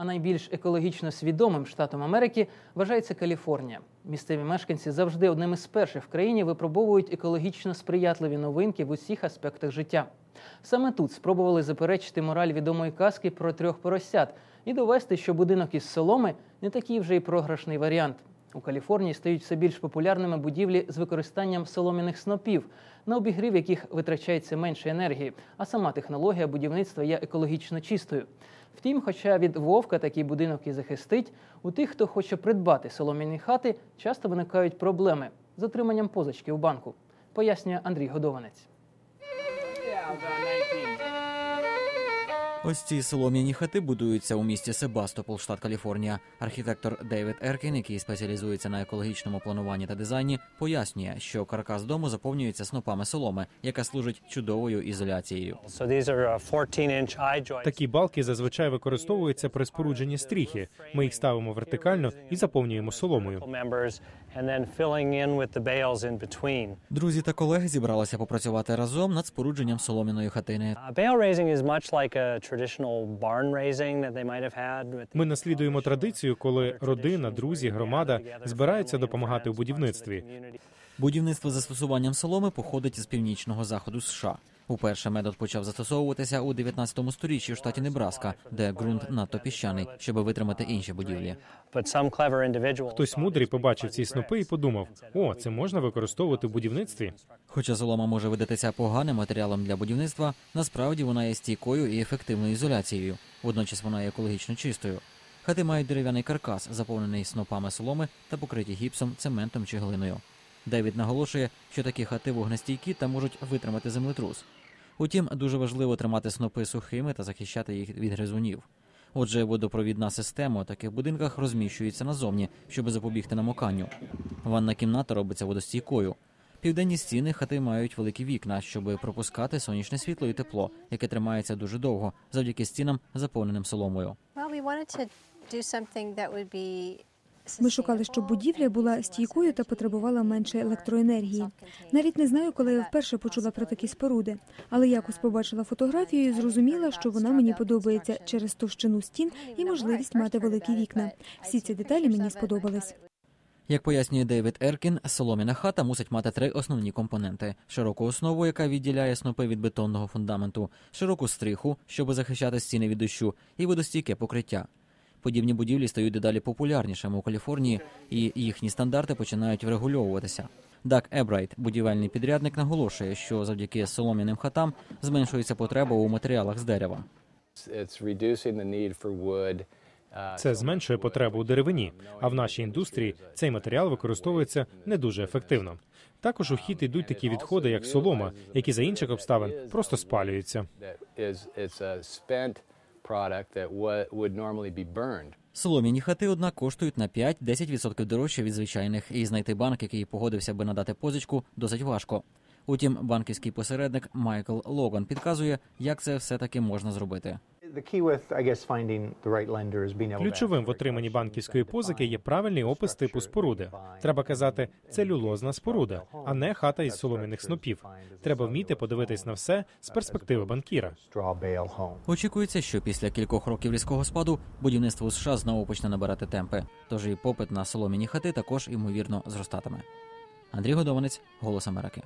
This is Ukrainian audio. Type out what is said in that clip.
А найбільш екологічно свідомим штатом Америки вважається Каліфорнія. Місцеві мешканці завжди одним із перших в країні випробовують екологічно сприятливі новинки в усіх аспектах життя. Саме тут спробували заперечити мораль відомої казки про трьох поросят і довести, що будинок із соломи не такий вже й програшний варіант. У Каліфорнії стають все більш популярними будівлі з використанням солом'яних снопів, на обігрів яких витрачається менше енергії, а сама технологія будівництва є екологічно чистою. Втім, хоча від вовка такий будинок і захистить, у тих, хто хоче придбати солом'яні хати, часто виникають проблеми з отриманням позички у банку, пояснює Андрій Годованець. Ось ці солом'яні хати будуються у місті Себастопол, штат Каліфорнія. Архітектор Дейвід Еркін, який спеціалізується на екологічному плануванні та дизайні, пояснює, що каркас дому заповнюється снопами соломи, яка служить чудовою ізоляцією. Uh, 14-inch eye joints. Такі балки зазвичай використовуються при спорудженні стріхи. Ми їх ставимо вертикально і заповнюємо соломою. Members and then filling in with the bales in between. Друзі та колеги зібралися попрацювати разом над спорудженням солом'яної хатини. Uh, bale raising is much like a traditional barn raising that they might have had. With Ми наслідуємо традицію, коли родина, друзі, громада збираються допомагати у будівництві. Будівництво застосуванням соломи походить з північного заходу США. Уперше метод почав застосовуватися у 19 сторіччі у штаті Небраска, де ґрунт надто піщаний, щоб витримати інші будівлі. Хтось мудрий побачив ці снопи і подумав: о, це можна використовувати в будівництві. Хоча солома може видатися поганим матеріалом для будівництва, насправді вона є стійкою і ефективною ізоляцією. Водночас вона є екологічно чистою. Хати мають дерев'яний каркас, заповнений снопами соломи та покриті гіпсом, цементом чи глиною. Девід наголошує, що такі хати вогнестійкі та можуть витримати землетрус. Утім, дуже важливо тримати снопи сухими та захищати їх від гризунів. Отже, водопровідна система у таких будинках розміщується назовні, щоб запобігти намоканню. Ванна кімната робиться водостійкою. Південні стіни хати мають великі вікна, щоб пропускати сонячне світло і тепло, яке тримається дуже довго, завдяки стінам, заповненим соломою. Ми шукали, щоб будівля була стійкою та потребувала менше електроенергії. Навіть не знаю, коли я вперше почула про такі споруди, але якось побачила фотографію і зрозуміла, що вона мені подобається через товщину стін і можливість мати великі вікна. Всі ці деталі мені сподобались. Як пояснює Дейвід Еркін, солом'яна хата мусить мати три основні компоненти: широку основу, яка відділяє снопи від бетонного фундаменту, широку стриху, щоб захищати стіни від дощу, і водостійке покриття. Подібні будівлі стають дедалі популярнішими у Каліфорнії, і їхні стандарти починають врегульовуватися. Дак Ебрайт, будівельний підрядник, наголошує, що завдяки солом'яним хатам зменшується потреба у матеріалах з дерева. Uh, Це зменшує потребу у деревині. А в нашій індустрії цей матеріал використовується не дуже ефективно. Також у хід йдуть такі відходи, як солома, які за інших обставин просто спалюються. Product that would normally be burned. Солом'яні хати, однак, коштують на 5-10% дорожче від звичайних, і знайти банк, який погодився би надати позичку, досить важко. Утім, банківський посередник Майкл Логан підказує, як це все таки можна зробити. The key with, I guess, finding the right lender is being able to Ключовим в отриманні банківської позики є правильний опис типу споруди. Треба казати and целюлозна споруда, а не хата із That солом'яних снопів. Треба вміти подивитись на все з перспективи банкіра. to a straw bale home. Очікується, що після кількох років різкого спаду будівництво у США знову почне набирати темпи. Тож і попит на солом'яні хати також ймовірно зростатиме. Андрій Годованець, Голос Америки.